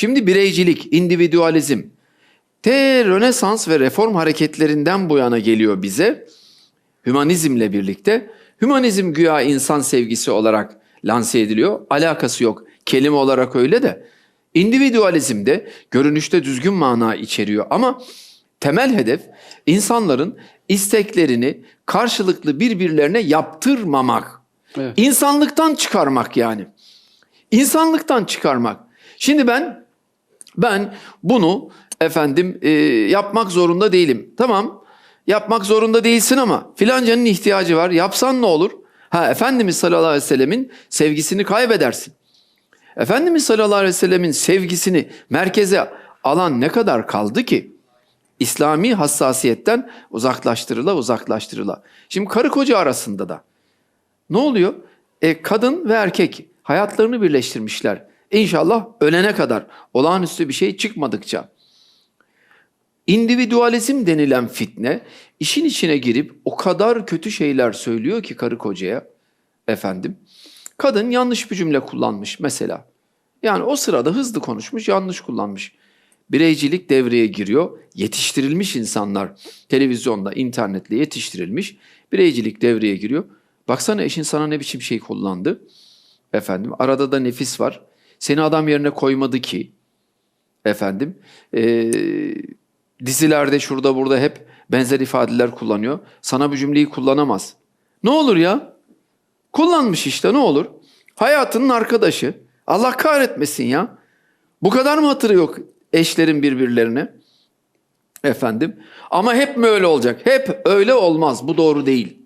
Şimdi bireycilik, individualizm. Te Rönesans ve reform hareketlerinden bu yana geliyor bize. Hümanizmle birlikte. Hümanizm güya insan sevgisi olarak lanse ediliyor. Alakası yok. Kelime olarak öyle de. İndividualizm de görünüşte düzgün mana içeriyor ama temel hedef insanların isteklerini karşılıklı birbirlerine yaptırmamak. Evet. İnsanlıktan çıkarmak yani. İnsanlıktan çıkarmak. Şimdi ben ben bunu efendim e, yapmak zorunda değilim. Tamam yapmak zorunda değilsin ama filancanın ihtiyacı var. Yapsan ne olur? Ha Efendimiz sallallahu aleyhi ve sellemin sevgisini kaybedersin. Efendimiz sallallahu aleyhi ve sellemin sevgisini merkeze alan ne kadar kaldı ki? İslami hassasiyetten uzaklaştırıla uzaklaştırıla. Şimdi karı koca arasında da ne oluyor? E, kadın ve erkek hayatlarını birleştirmişler. İnşallah ölene kadar olağanüstü bir şey çıkmadıkça. İndividualizm denilen fitne işin içine girip o kadar kötü şeyler söylüyor ki karı kocaya efendim. Kadın yanlış bir cümle kullanmış mesela. Yani o sırada hızlı konuşmuş, yanlış kullanmış. Bireycilik devreye giriyor. Yetiştirilmiş insanlar televizyonda, internetle yetiştirilmiş. Bireycilik devreye giriyor. Baksana eşin sana ne biçim şey kullandı. Efendim arada da nefis var. Seni adam yerine koymadı ki. Efendim eee, dizilerde şurada burada hep benzer ifadeler kullanıyor. Sana bu cümleyi kullanamaz. Ne olur ya? Kullanmış işte ne olur? Hayatının arkadaşı. Allah kahretmesin ya. Bu kadar mı hatırı yok eşlerin birbirlerine? Efendim. Ama hep mi öyle olacak? Hep öyle olmaz. Bu doğru değil.